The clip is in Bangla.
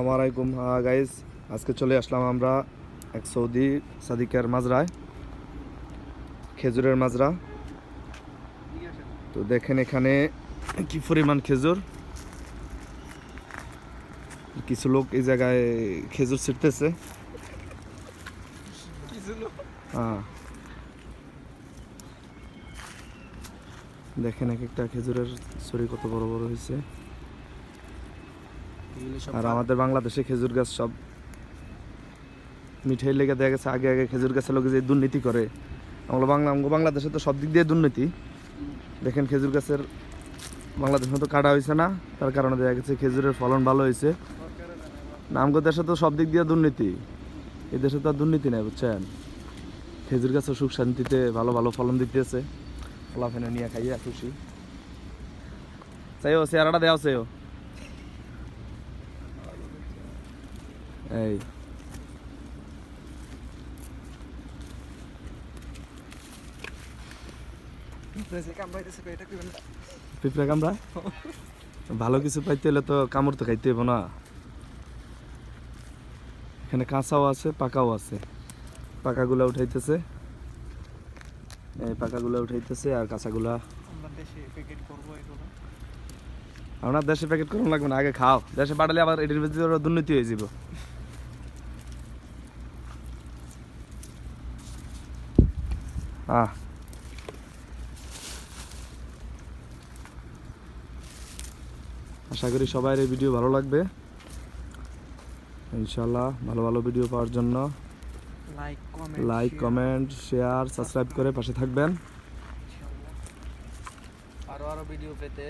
আসসালামাইকুম গাইজ আজকে চলে আসলাম আমরা এক সৌদি সাদিকের মাজরায় খেজুরের মাজরা। তো দেখেন এখানে কি পরিমাণ খেজুর। কিছু লোক এই জায়গায় খেজুর ছিটতেছে। হ্যাঁ দেখেন এক একটা খেজুরের ছড়ি কত বড় বড় হয়েছে আর আমাদের বাংলাদেশে খেজুর গাছ সব মিঠাই লেগে দেখা গেছে আগে আগে খেজুর গাছের লোকে যে দুর্নীতি করে আমরা বাংলা বাংলাদেশে তো সব দিক দিয়ে দুর্নীতি। দেখেন খেজুর গাছের বাংলাদেশে তো কাটা হয়েছে না তার কারণে দেখা গেছে খেজুরের ফলন ভালো হয়েছে নামগো দেশে তো সব দিক দিয়ে দুর্নীতি। এই দেশে তো আর দুর্নীতি নেই বুঝছেন? খেজুর গাছের সুখ শান্তিতে ভালো ভালো ফলন দিতেছে। ফলাফেনে নিয়ে খাইয়া খুশি। চাইও চেহারাটা দেওয়া চাইও। এই। পিঁপড়া কামড়া ভালো কিছু পাইতে হলে তো কামড় তো খাইতে হইব না। এখানে কাঁচাও আছে পাকাও আছে। পাকাগুলা উঠাইতেছে। এই পাকাগুলা উঠাইতেছে আর কাঁচাগুলা। আপনার দেশে প্যাকেট করুন লাগবে না। আগে খাও। দেশে পাঠালে আবার এটির ভিতরে দুর্নীতি হয়ে যাব আহ আশা করি সবাই এই ভিডিও ভালো লাগবে। ইনশাল্লাহ ভালো ভালো ভিডিও পাওয়ার জন্য। Like comment like comment share subscribe করে পাশে থাকবেন। আরও আরও ভিডিও পেতে